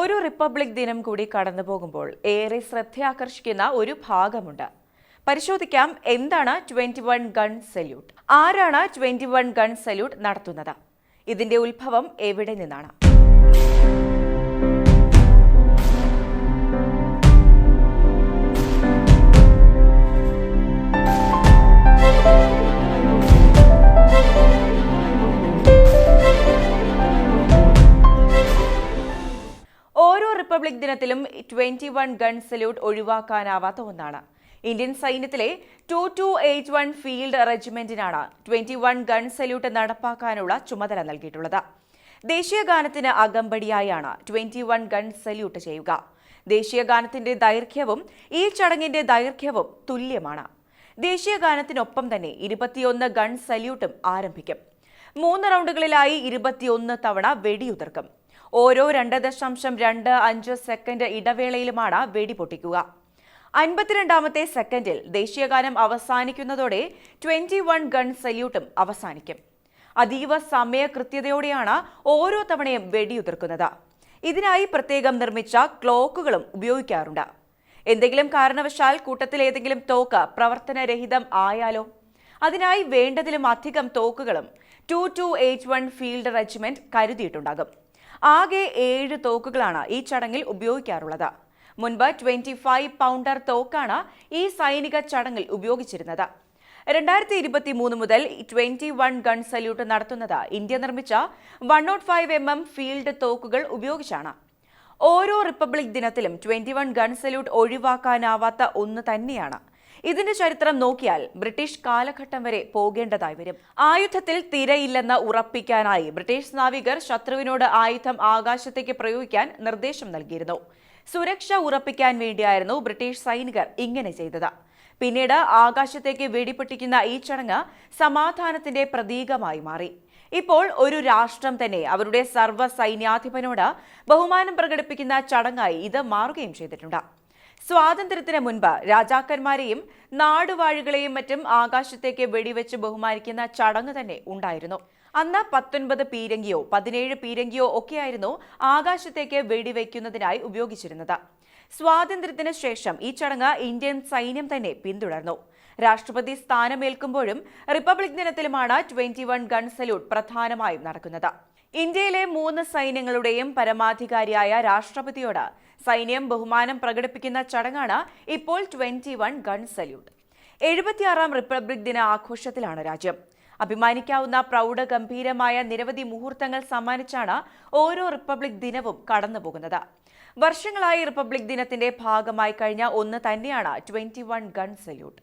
ഒരു റിപ്പബ്ലിക് ദിനം കൂടി കടന്നു പോകുമ്പോൾ ഏറെ ശ്രദ്ധയാകർഷിക്കുന്ന ഒരു ഭാഗമുണ്ട്. പരിശോധിക്കാം എന്താണ് ട്വന്റി വൺ ഗൺ സല്യൂട്ട്. ആരാണ് ട്വന്റി വൺ ഗൺ സല്യൂട്ട് നടത്തുന്നത്? ഇതിന്റെ ഉത്ഭവം എവിടെ നിന്നാണ്? റിപ്പബ്ലിക് ദിനത്തിലും ട്വന്റി വൺ ഗൺ സല്യൂട്ട് ഒഴിവാക്കാനാവാത്ത ഒന്നാണ്. ഇന്ത്യൻ സൈന്യത്തിലെ two two eight one field റെജിമെന്റിനാണ് twenty one gun salute നടപ്പാക്കാനുള്ള ചുമതല നൽകിയിട്ടുള്ളത്. ദേശീയ ഗാനത്തിന് അകമ്പടിയായാണ് ട്വന്റി വൺ ഗൺ സല്യൂട്ട് ചെയ്യുക. ദേശീയ ഗാനത്തിന്റെ ദൈർഘ്യവും ഈ ചടങ്ങിന്റെ ദൈർഘ്യവും തുല്യമാണ്. ദേശീയ ഗാനത്തിനൊപ്പം തന്നെ ഇരുപത്തിയൊന്ന് ഗൺ സല്യൂട്ടും ആരംഭിക്കും. മൂന്ന് റൗണ്ടുകളിലായി ഇരുപത്തിയൊന്ന് തവണ വെടിയുതിർക്കും. ഓരോ രണ്ട് ദശാംശം രണ്ട് അഞ്ച് സെക്കൻഡ് ഇടവേളയിലുമാണ് വെടി പൊട്ടിക്കുക. അൻപത്തിരണ്ടാമത്തെ സെക്കൻഡിൽ ദേശീയഗാനം അവസാനിക്കുന്നതോടെ ട്വന്റി വൺ ഗൺ സല്യൂട്ടും അവസാനിക്കും. അതീവ സമയകൃത്യതയോടെയാണ് ഓരോ തവണയും വെടിയുതിർക്കുന്നത്. ഇതിനായി പ്രത്യേകം നിർമ്മിച്ച ക്ലോക്കുകളും ഉപയോഗിക്കാറുണ്ട്. എന്തെങ്കിലും കാരണവശാൽ കൂട്ടത്തിൽ ഏതെങ്കിലും തോക്ക് പ്രവർത്തനരഹിതം ആയാലോ? അതിനായി വേണ്ടതിലും അധികം തോക്കുകളും two two eight one field regiment കരുതിയിട്ടുണ്ടാകും. ആകെ ഏഴ് തോക്കുകളാണ് ഈ ചടങ്ങിൽ ഉപയോഗിക്കാറുള്ളത്. മുൻപ് ട്വന്റി ഫൈവ് പൗണ്ടർ തോക്കാണ് ഈ സൈനിക ചടങ്ങിൽ ഉപയോഗിച്ചിരുന്നത്. രണ്ടായിരത്തി ഇരുപത്തി മൂന്ന് മുതൽ ട്വന്റി വൺ ഗൺ സല്യൂട്ട് നടത്തുന്നത് ഇന്ത്യ നിർമ്മിച്ച one nought five M M field തോക്കുകൾ ഉപയോഗിച്ചാണ്. ഓരോ റിപ്പബ്ലിക് ദിനത്തിലും ട്വന്റി വൺ ഗൺ സല്യൂട്ട് ഒഴിവാക്കാനാവാത്ത ഒന്ന് തന്നെയാണ്. ഇതിന്റെ ചരിത്രം നോക്കിയാൽ ബ്രിട്ടീഷ് കാലഘട്ടം വരെ പോകേണ്ടതായി വരും. ആയുധത്തിൽ തിരയില്ലെന്ന് ഉറപ്പിക്കാനായി ബ്രിട്ടീഷ് നാവികർ ശത്രുവിനോട് ആയുധം ആകാശത്തേക്ക് പ്രയോഗിക്കാൻ നിർദ്ദേശം നൽകിയിരുന്നു. സുരക്ഷ ഉറപ്പിക്കാൻ വേണ്ടിയായിരുന്നു ബ്രിട്ടീഷ് സൈനികർ ഇങ്ങനെ ചെയ്തത്. പിന്നീട് ആകാശത്തേക്ക് വെടിപൊട്ടിക്കുന്ന ഈ ചടങ്ങ് സമാധാനത്തിന്റെ പ്രതീകമായി മാറി. ഇപ്പോൾ ഒരു രാഷ്ട്രം തന്നെ അവരുടെ സർവ സൈന്യാധിപനോട് ബഹുമാനം പ്രകടിപ്പിക്കുന്ന ചടങ്ങായി ഇത് മാറുകയും ചെയ്തിട്ടുണ്ട്. സ്വാതന്ത്ര്യത്തിന് മുൻപ് രാജാക്കന്മാരെയും നാടുവാഴികളെയും മറ്റും ആകാശത്തേക്ക് വെടിവെച്ച് ബഹുമാനിക്കുന്ന ചടങ്ങ് തന്നെ ഉണ്ടായിരുന്നു. അന്ന് പത്തൊൻപത് പീരങ്കിയോ പതിനേഴ് പീരങ്കിയോ ഒക്കെയായിരുന്നു ആകാശത്തേക്ക് വെടിവെക്കുന്നതിനായി ഉപയോഗിച്ചിരുന്നത്. സ്വാതന്ത്ര്യത്തിന് ശേഷം ഈ ചടങ്ങ് ഇന്ത്യൻ സൈന്യം തന്നെ പിന്തുടർന്നു. രാഷ്ട്രപതി സ്ഥാനമേൽക്കുമ്പോഴും റിപ്പബ്ലിക് ദിനത്തിലുമാണ് ട്വന്റി വൺ ഗൺ സല്യൂട്ട് പ്രധാനമായും നടക്കുന്നത്. ഇന്ത്യയിലെ മൂന്ന് സൈന്യങ്ങളുടെയും പരമാധികാരിയായ രാഷ്ട്രപതിയോട് സൈന്യം ബഹുമാനം പ്രകടിപ്പിക്കുന്ന ചടങ്ങാണ് ഇപ്പോൾ ട്വന്റി വൺ ഗൺ സല്യൂട്ട്. എഴുപത്തിയാറാം റിപ്പബ്ലിക് ദിന ആഘോഷത്തിലാണ് രാജ്യം. അഭിമാനിക്കാവുന്ന പ്രൗഢഗംഭീരമായ നിരവധി മുഹൂർത്തങ്ങൾ സമ്മാനിച്ചാണ് ഓരോ റിപ്പബ്ലിക് ദിനവും കടന്നുപോകുന്നത്. വർഷങ്ങളായി റിപ്പബ്ലിക് ദിനത്തിന്റെ ഭാഗമായി കഴിഞ്ഞ ഒന്ന് തന്നെയാണ് ട്വന്റി വൺ ഗൺ സല്യൂട്ട്.